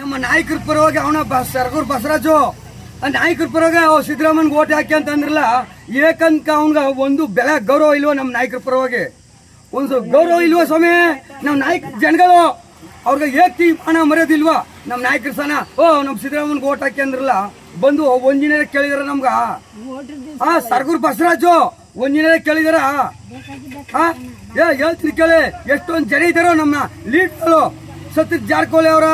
ನಮ್ಮ ನಾಯಕರ ಪರವಾಗಿ ಅವನ ಸರಗೂರ್ ಬಸವರಾಜು ನಾಯಕರ ಪರವಾಗಿ ಅವ್ ಸಿದ್ದರಾಮಯ್ಯಗೆ ಓಟ್ ಹಾಕಿ ಅಂತಂದ್ರಲ್ಲ ಏಕಂತ ಅವನ್ಗ ಒಂದು ಬೆಲೆ ಗೌರವ ಇಲ್ವೋ ನಮ್ಮ ನಾಯಕರ ಪರವಾಗಿ. ಒಂದು ಗೌರವ ಇಲ್ವೋ ಸ್ವಾಮಿ? ನಮ್ಮ ನಾಯಕ ಜನಗಳು, ಅವ್ರಿಗೆ ಏಕ್ತಿ ಹಣ ಮರ್ಯಾದಿಲ್ವಾ ನಮ್ಮ ನಾಯಕರ ಸನ ಓ, ನಮ್ಮ ಸಿದ್ದರಾಮನ್ಗೆ ಓಟ್ ಹಾಕಿ ಅಂದ್ರಲ್ಲ, ಬಂದು ಒಂಜಿನಿಯರ್ ಕೇಳಿದಾರ ನಮ್ಗ. ಆ, ಸರ್ಗೂರ್ ಬಸವರಾಜು ಒಂಜಿನಿಯರ್ ಕೇಳಿದಾರ? ಹೇಳ್ತೀನಿ ಕೇಳಿ, ಎಷ್ಟೊಂದು ಜನ ಇದ್ದಾರೋ ನಮ್ಮ ಲೀಡ್ಗಳು ಸತೀಶ್ ಜಾರಕಿಹೊಳಿ ಅವರ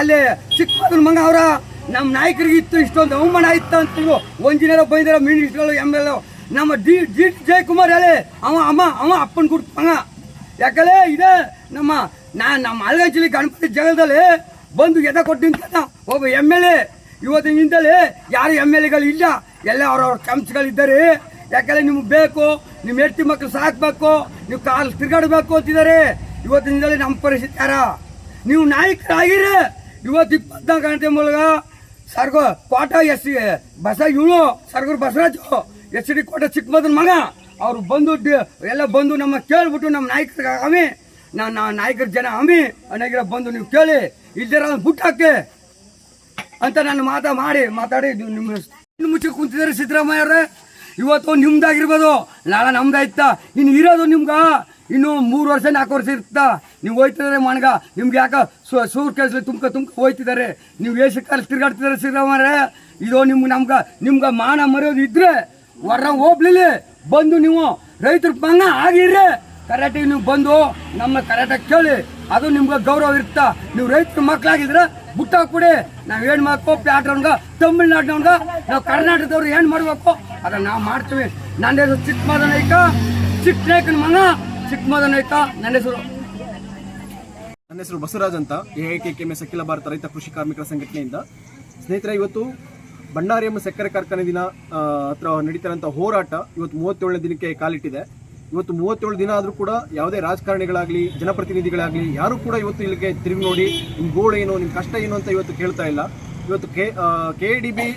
ಅಲ್ಲಿ ಚಿಕ್ಕಮಗಳೂರು ಮಂಗ ಅವರ ನಮ್ಮ ನಾಯಕರಿಗೆ ಇತ್ತು ಇಷ್ಟೊಂದು ಅವಮಾನ ಇತ್ತು ಅಂತ ಒಂಜಿನಿಯರ್ ಬೈದಾರ ಮಿನಿಸ್ಟ್ರುಗಳು ಎಂ ಎಲ್ ನಮ್ಮ ಡಿ ಡಿ ಜಯಕುಮಾರ್ ಹೇಳಿ, ಅವ ಅಮ್ಮ ಅವ ಅಪ್ಪನ ಕೊಡ್ತು ಮಂಗ ಇದೇ ಇದೆ ನಮ್ಮ ನಾ, ನಮ್ಮ ಅಲಗಂಚಲಿ ಗಣಪತಿ ಜಗದಲ್ಲಿ ಬಂದು ಎದ ಕೊಟ್ಟಿಂತ ಒಬ್ಬ ಎಂ ಎಲ್ ಎ. ಇವತ್ತಿನ ಹಿಂದಲೇ ಯಾರು ಎಂ ಎಲ್ ಎಗಳು ಇಲ್ಲ. ಎಲ್ಲ ಅವ್ರವ್ರ ಕಂಪ್ಸ್ಗಳಿದ್ದಾರೆ ಯಾಕಂದ್ರೆ ನಿಮ್ಗೆ ಬೇಕು, ನಿಮ್ಮ ಹೆಟ್ಟಿ ಮಕ್ಕಳು ಸಾಕಬೇಕು, ನೀವು ಕಾಲು ತಿರುಗಾಡಬೇಕು ಅಂತಿದ್ದಾರೆ. ಇವತ್ತಿನಿಂದಲೇ ನಮ್ಮ ಪರಿಸ್ಥಿತಿ ಯಾರ? ನೀವು ನಾಯಕರಾಗಿರ. ಇವತ್ತು ಇಪ್ಪತ್ನಾಲ್ಕು ಗಂಟೆ ಮೂಲಕ ಸರ್ಗ ಕೋಟ ಎಸ್ ಬಸ ಇವನು, ಸರ್ಗರು ಬಸವರಾಜು, ಎಸ್ ಡಿ ಕೋಟ ಚಿಕ್ಕಮದನ್ ಮಗ. ಅವ್ರು ಬಂದು ಎಲ್ಲ ಬಂದು ನಮ್ಮ ಕೇಳ್ಬಿಟ್ಟು ನಮ್ಮ ನಾಯಕರ ಅಮಿ ನಾ ನಾಯಕರ ಜನ ಅಮಿ ಅನಾಗಿರ ಬಂದು ನೀವು ಕೇಳಿ. ಇಲ್ದಿರ ಬುಟ್ಟು ಹಾಕಿ. ಅಂತ ನಾನು ಮಾತ ಮಾಡಿ ಮಾತಾಡಿ ನಿಮ್ಮ ಮುಚ್ಚಿ ಕುಂತಿದ್ದಾರೆ ಸಿದ್ದರಾಮಯ್ಯ ಅವ್ರೆ. ಇವತ್ತು ನಿಮ್ದಾಗಿರ್ಬೋದು. ನಾಳೆ ನಮ್ದಾಯ್ತ? ಇನ್ನು ಇರೋದು ನಿಮ್ಗ. ಇನ್ನು ಮೂರು ವರ್ಷ ನಾಲ್ಕು ವರ್ಷ ಇರ್ತಾ. ನೀವು ಹೋಯ್ತಿದ್ದಾರೆ ಮಣಗ. ನಿಮ್ಗೆ ಯಾಕ ಸೂರ್ ಕೆಲಸ ತುಮ್ಕ ತುಮ್ಕ ಹೋಯ್ತಿದ್ದಾರೆ. ನೀವು ಏಷಕಾಲ ತಿರ್ಗಾಡ್ತಿದ್ದಾರೆ ಸಿದ್ದರಾಮಯ್ಯ ಇದು ನಿಮ್ಗೆ ನಮ್ಗೆ ನಿಮ್ಗೆ ಮಾನ ಮರೆಯೋದು ಇದ್ರೆ ಹೊರ ಹೋಗ್ಲಿಲ್ಲ ಬಂದು ನೀವು ರೈತರ ಮಂಗ ಆಗಿರ್ರಿ. ಕರೆಕ್ಟಿಗೆ ನೀವು ಬಂದು ನಮ್ಮ ಕರೆಕ್ಟಾಗಿ ಕೇಳಿ. ಅದು ನಿಮ್ಗೆ ಗೌರವ ಇರ್ತಾ. ನೀವು ರೈತರ ಮಕ್ಕಳಾಗಿದ್ರೆ ಬುಟ್ಟ ಕೊಡಿ. ನಾವು ಏನು ಮಾಡ್ಕೋ, ಪ್ಯಾಟ್ರನ್ಗ ತಮಿಳ್ನಾಡಿನವ್ಗ ನಾವು ಕರ್ನಾಟಕದವ್ರು ಏನು ಮಾಡಬೇಕು? ಅದನ್ನು ನಾವು ಮಾಡ್ತೀವಿ. ನನ್ನ ಚಿಕ್ಕ ಮಾದ ನಾಯ್ಕ ಚಿಕ್ಕ ನನ್ನ ಹೆಸರು. ಬಸವರಾಜ್ ಅಂತ. ಎ ಕೆ ಕೆ ಅಖಿಲ ಭಾರತ ರೈತ ಕೃಷಿ ಕಾರ್ಮಿಕರ ಸಂಘಟನೆಯಿಂದ. ಸ್ನೇಹಿತರೆ, ಇವತ್ತು ಭಂಡಾರಿಯಮ್ಮ ಸಕ್ಕರೆ ಕಾರ್ಖಾನೆ ದಿನ ಹತ್ರ ನಡೀತಾರಂತ ಹೋರಾಟ ಇವತ್ತು ಮೂವತ್ತೇಳನೇ ದಿನಕ್ಕೆ ಕಾಲಿಟ್ಟಿದೆ. ಇವತ್ತು ಮೂವತ್ತೇಳು ದಿನ ಆದರೂ ಕೂಡ ಯಾವುದೇ ರಾಜಕಾರಣಿಗಳಾಗಲಿ, ಜನಪ್ರತಿನಿಧಿಗಳಾಗಲಿ, ಯಾರು ಕೂಡ ಇವತ್ತು ಇಲ್ಲಿಗೆ ತಿರುಗಿ ನೋಡಿ ನಿಮ್ಮ ಗೋಳು ಏನು ನಿಮ್ಮ ಕಷ್ಟ ಏನು ಅಂತ ಇವತ್ತು ಕೇಳ್ತಾ ಇಲ್ಲ. ಇವತ್ತು ಕೆ ಕೆ ಡಿ ಬಿ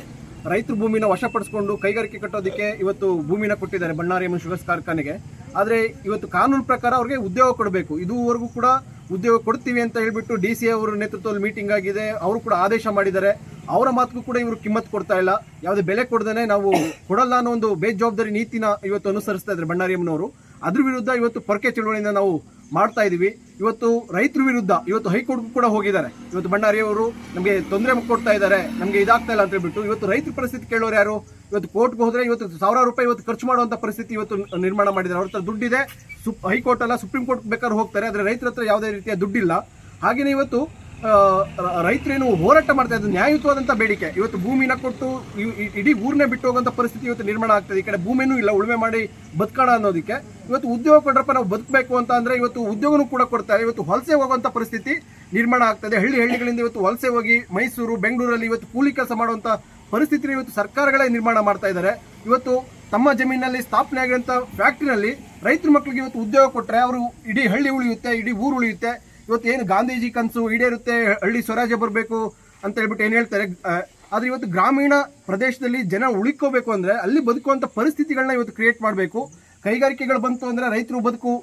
ರೈತರು ಭೂಮಿನ ವಶಪಡಿಸ್ಕೊಂಡು ಕೈಗಾರಿಕೆ ಕಟ್ಟೋದಕ್ಕೆ ಇವತ್ತು ಭೂಮಿನ ಕೊಟ್ಟಿದ್ದಾರೆ ಬಣ್ಣಾರಿಯಮ್ಮ ಶುಗರ್ಸ್ ಕಾರ್ಖಾನೆಗೆ. ಆದರೆ ಇವತ್ತು ಕಾನೂನು ಪ್ರಕಾರ ಅವ್ರಿಗೆ ಉದ್ಯೋಗ ಕೊಡಬೇಕು. ಇದುವರೆಗೂ ಕೂಡ ಉದ್ಯೋಗ ಕೊಡ್ತೀವಿ ಅಂತ ಹೇಳಿಬಿಟ್ಟು ಡಿ ಸಿ ಅವರ ನೇತೃತ್ವದಲ್ಲಿ ಮೀಟಿಂಗ್ ಆಗಿದೆ. ಅವರು ಕೂಡ ಆದೇಶ ಮಾಡಿದ್ದಾರೆ. ಅವರ ಮಾತಿಗೂ ಕೂಡ ಇವರು ಕಿಮ್ಮತ್ ಕೊಡ್ತಾ ಇಲ್ಲ. ಯಾವುದೇ ಬೆಲೆ ಕೊಡದೇ ನಾವು ಕೊಡಲ್ಲ ಅನ್ನೋ ಒಂದು ಬೇಜವಾಬ್ದಾರಿ ನೀತಿನ ಇವತ್ತು ಅನುಸರಿಸ್ತಾ ಇದ್ದಾರೆ ಬಣ್ಣಾರಿಯಮ್ಮನವರು ಅದ್ರ ವಿರುದ್ಧ ಇವತ್ತು ಪೊರಕೆ ಚಳವಳಿಯಿಂದ ನಾವು ಮಾಡ್ತಾ ಇದೀವಿ. ಇವತ್ತು ರೈತರ ವಿರುದ್ಧ, ಇವತ್ತು ಹೈಕೋರ್ಟ್ಗೂ ಕೂಡ ಹೋಗಿದ್ದಾರೆ. ಇವತ್ತು ಬಣ್ಣಾರಿಯವರು ನಮಗೆ ತೊಂದರೆ ಕೊಡ್ತಾ ಇದ್ದಾರೆ. ನಮಗೆ ಇದಾಗ್ತಾ ಇಲ್ಲ ಅಂತ ಹೇಳ್ಬಿಟ್ಟು, ಇವತ್ತು ರೈತರ ಪರಿಸ್ಥಿತಿ ಕೇಳೋರು ಯಾರು? ಇವತ್ತು ಕೋರ್ಟ್ಗೆ ಹೋದ್ರೆ ಇವತ್ತು ಸಾವಿರಾರು ರೂಪಾಯಿ ಇವತ್ತು ಖರ್ಚು ಮಾಡುವಂತ ಪರಿಸ್ಥಿತಿ ಇವತ್ತು ನಿರ್ಮಾಣ ಮಾಡಿದ್ದಾರೆ. ಅವ್ರ ಹತ್ರ ದುಡ್ಡಿದೆ. ಸುಪ್ ಹೈಕೋರ್ಟ್ ಅಲ್ಲ, ಸುಪ್ರೀಂ ಕೋರ್ಟ್ ಬೇಕಾದ್ರೆ ಹೋಗ್ತಾರೆ. ಆದರೆ ರೈತರ ಹತ್ರ ಯಾವುದೇ ರೀತಿಯ ದುಡ್ಡಿಲ್ಲ. ಹಾಗೆಯೇ ಇವತ್ತು ರೈತರೇನು ಹೋರಾಟ ಮಾಡ್ತಾ ಇದ್ದಾರೆ ನ್ಯಾಯಯುತವಾದಂಥ ಬೇಡಿಕೆ. ಇವತ್ತು ಭೂಮಿನ ಕೊಟ್ಟು ಇಡೀ ಊರನ್ನೇ ಬಿಟ್ಟು ಹೋಗುವಂಥ ಪರಿಸ್ಥಿತಿ ಇವತ್ತು ನಿರ್ಮಾಣ ಆಗ್ತದೆ ಈ ಕಡೆ ಭೂಮಿನೂ ಇಲ್ಲ, ಉಳುಮೆ ಮಾಡಿ ಬದುಕೋಣ ಅನ್ನೋದಕ್ಕೆ. ಇವತ್ತು ಉದ್ಯೋಗ ಕೊಡ್ರಪ್ಪ ನಾವು ಬದುಕಬೇಕು ಅಂತ ಅಂದರೆ ಇವತ್ತು ಉದ್ಯೋಗನೂ ಕೂಡ ಕೊಡ್ತಾರೆ. ಇವತ್ತು ವಲಸೆ ಹೋಗುವಂಥ ಪರಿಸ್ಥಿತಿ ನಿರ್ಮಾಣ ಆಗ್ತದೆ. ಹಳ್ಳಿ ಹಳ್ಳಿಗಳಿಂದ ಇವತ್ತು ವಲಸೆ ಹೋಗಿ ಮೈಸೂರು, ಬೆಂಗಳೂರಲ್ಲಿ ಇವತ್ತು ಕೂಲಿ ಕೆಲಸ ಮಾಡುವಂಥ ಪರಿಸ್ಥಿತಿನ ಇವತ್ತು ಸರ್ಕಾರಗಳೇ ನಿರ್ಮಾಣ ಮಾಡ್ತಾ ಇದ್ದಾರೆ. ಇವತ್ತು ತಮ್ಮ ಜಮೀನಲ್ಲಿ ಸ್ಥಾಪನೆ ಆಗಿರುವಂಥ ಫ್ಯಾಕ್ಟ್ರಿನಲ್ಲಿ ರೈತರ ಮಕ್ಕಳಿಗೆ ಇವತ್ತು ಉದ್ಯೋಗ ಕೊಟ್ಟರೆ ಅವರು ಇಡೀ ಹಳ್ಳಿ ಉಳಿಯುತ್ತೆ, ಇಡೀ ಊರು ಉಳಿಯುತ್ತೆ. ಇವತ್ತು ಏನು ಗಾಂಧೀಜಿ ಕನಸು ಈಡೇರುತ್ತೆ, ಹಳ್ಳಿ ಸ್ವರಾಜ್ಯ ಬರಬೇಕು ಅಂತ ಹೇಳ್ಬಿಟ್ಟು ಏನು ಹೇಳ್ತಾರೆ ಆದರೆ ಇವತ್ತು ಗ್ರಾಮೀಣ ಪ್ರದೇಶದಲ್ಲಿ ಜನ ಉಳಿಕೋಬೇಕು ಅಂದರೆ ಅಲ್ಲಿ ಬದುಕುವಂಥ ಪರಿಸ್ಥಿತಿಗಳನ್ನ ಇವತ್ತು ಕ್ರಿಯೇಟ್ ಮಾಡಬೇಕು. ಕೈಗಾರಿಕೆಗಳು ಬಂತು ಅಂದರೆ ರೈತರು ಬದುಕು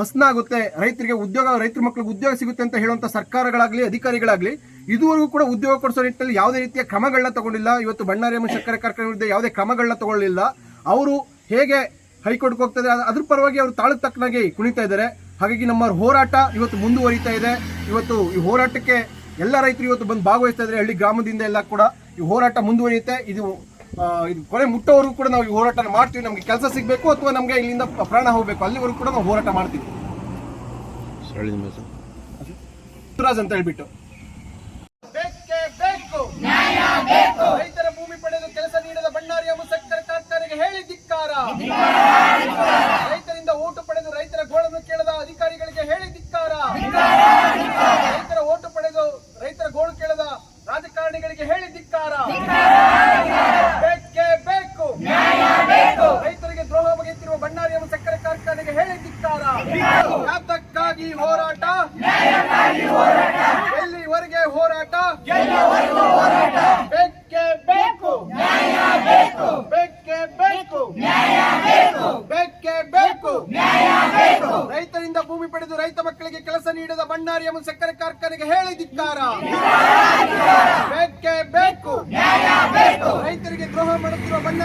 ಹಸನಾಗುತ್ತೆ ರೈತರಿಗೆ ಉದ್ಯೋಗ, ರೈತರ ಮಕ್ಕಳಿಗೆ ಉದ್ಯೋಗ ಸಿಗುತ್ತೆ ಅಂತ ಹೇಳುವಂಥ ಸರ್ಕಾರಗಳಾಗಲಿ, ಅಧಿಕಾರಿಗಳಾಗಲಿ, ಇದುವರೆಗೂ ಕೂಡ ಉದ್ಯೋಗ ಕೊಡಿಸೋ ನಿಟ್ಟಿನಲ್ಲಿ ಯಾವುದೇ ರೀತಿಯ ಕ್ರಮಗಳನ್ನ ತಗೊಂಡಿಲ್ಲ. ಇವತ್ತು ಬಣ್ಣಾರಿಯಮ್ಮ ಸಕ್ಕರೆ ಕಾರ್ಖಾನೆ ವಿರುದ್ಧ ಯಾವುದೇ ಕ್ರಮಗಳನ್ನ ತಗೊಳ್ಳಿಲ್ಲ. ಅವರು ಹೇಗೆ ಹೈಕೋರ್ಟ್ಗೆ ಹೋಗ್ತಾ ಇದ್ದಾರೆ ಅದ್ರ ಪರವಾಗಿ ಅವರು ತಾಳು ತಕ್ಕನಾಗಿ ಕುಣಿತಾ ಇದ್ದಾರೆ. ಹಾಗಾಗಿ ನಮ್ಮ ಹೋರಾಟ ಇವತ್ತು ಮುಂದುವರಿತಾ ಇದೆ. ಇವತ್ತು ಈ ಹೋರಾಟಕ್ಕೆ ಎಲ್ಲ ರೈತರು ಇವತ್ತು ಬಂದು ಭಾಗವಹಿಸ್ತಾ ಇದ್ದಾರೆ. ಹಳ್ಳಿ ಗ್ರಾಮದಿಂದ ಎಲ್ಲ ಕೂಡ ಈ ಹೋರಾಟ ಮುಂದುವರಿಯುತ್ತೆ. ಇದು ಇದು ಕೊನೆ ಮುಟ್ಟೋವರೆಗೂ ಕೂಡ ನಾವು ಈ ಹೋರಾಟ ಮಾಡ್ತೀವಿ. ನಮಗೆ ಕೆಲಸ ಸಿಗಬೇಕು ಅಥವಾ ನಮಗೆ ಇಲ್ಲಿಂದ ಪ್ರಾಣ ಹೋಗಬೇಕು. ಅಲ್ಲಿವರೆಗೂ ಕೂಡ ನಾವು ಹೋರಾಟ ಮಾಡ್ತೀವಿ. ಸುರಾಜ್ ಅಂತ ಹೇಳ್ಬಿಟ್ಟು. ಭೂಮಿ ಪಡೆದು ರೈತ ಮಕ್ಕಳಿಗೆ ಕೆಲಸ ನೀಡದ ಎಂಬ ಸಕ್ಕರೆ ಕಾರ್ಖಾನೆಗೆ ಹೇಳಿದಿಕ್ಕಾರ ಬೇಕೇ. ಬೇಕು ರೈತರಿಗೆ ದ್ರೋಹ ಮಾಡುತ್ತಿರುವ ಬಣ್ಣಾರಿ